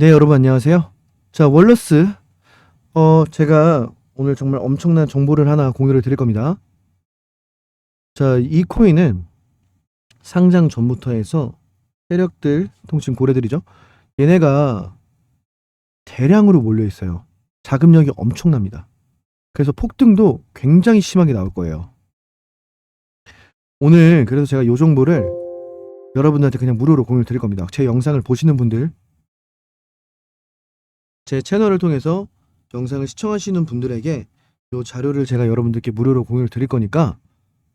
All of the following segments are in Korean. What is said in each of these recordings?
네, 여러분 안녕하세요. 자, 월러스. 어, 제가 오늘 정말 엄청난 정보를 하나 공유를 드릴 겁니다. 자, 이 코인은 상장 전부터 해서 세력들, 통칭 고래들이죠. 얘네가 대량으로 몰려 있어요. 자금력이 엄청납니다. 그래서 폭등도 굉장히 심하게 나올 거예요. 오늘 그래서 제가 이 정보를 여러분들한테 그냥 무료로 공유를 드릴 겁니다. 제 영상을 보시는 분들 제 채널을 통해서 영상을 시청하시는 분들에게 이 자료를 제가 여러분들께 무료로 공유를 드릴 거니까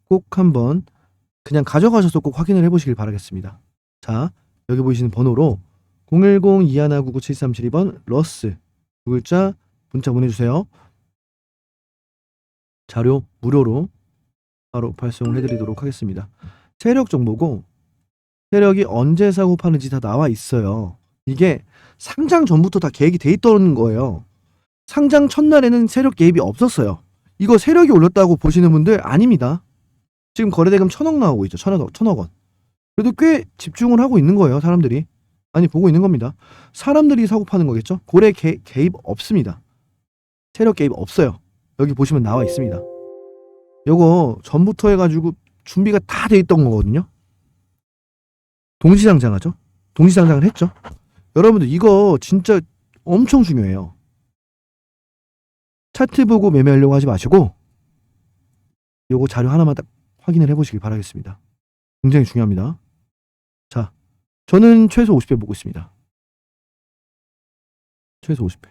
꼭 한번 그냥 가져가셔서 꼭 확인을 해보시길 바라겠습니다. 자, 여기 보이시는 번호로 010-2199-7372번 러스 두 글자 문자 보내주세요. 자료 무료로 바로 발송을 해드리도록 하겠습니다. 세력 정보고 세력이 언제 사고 파는지 다 나와 있어요. 이게 상장 전부터 다 계획이 돼 있던 거예요. 상장 첫날에는 세력 개입이 없었어요. 이거 세력이 올렸다고 보시는 분들 아닙니다. 지금 거래대금 천억 나오고 있죠. 천억, 천억 원. 그래도 꽤 집중을 하고 있는 거예요. 사람들이. 아니 보고 있는 겁니다. 사람들이 사고 파는 거겠죠. 고래 개, 개입 없습니다. 세력 개입 없어요. 여기 보시면 나와 있습니다. 요거 전부터 해가지고 준비가 다 돼 있던 거거든요. 동시상장하죠. 동시상장을 했죠. 여러분들 이거 진짜 엄청 중요해요. 차트 보고 매매하려고 하지 마시고 요거 자료 하나만 딱 확인을 해보시길 바라겠습니다. 굉장히 중요합니다. 자, 저는 최소 50배 보고 있습니다. 최소 50배.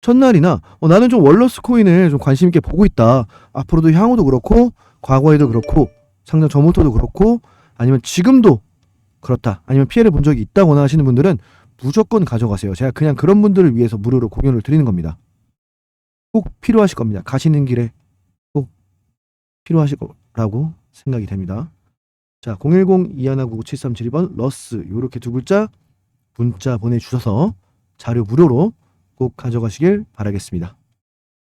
첫날이나 어, 나는 좀 월러스 코인을 좀 관심 있게 보고 있다. 앞으로도 향후도 그렇고 과거에도 그렇고 상장 전부터도 그렇고 아니면 지금도 그렇다. 아니면 피해를 본 적이 있다거나 하시는 분들은 무조건 가져가세요. 제가 그냥 그런 분들을 위해서 무료로 공유를 드리는 겁니다. 꼭 필요하실 겁니다. 가시는 길에 꼭 필요하실 거라고 생각이 됩니다. 자, 010-2199-7372번 러스 요렇게 두 글자 문자 보내주셔서 자료 무료로 꼭 가져가시길 바라겠습니다.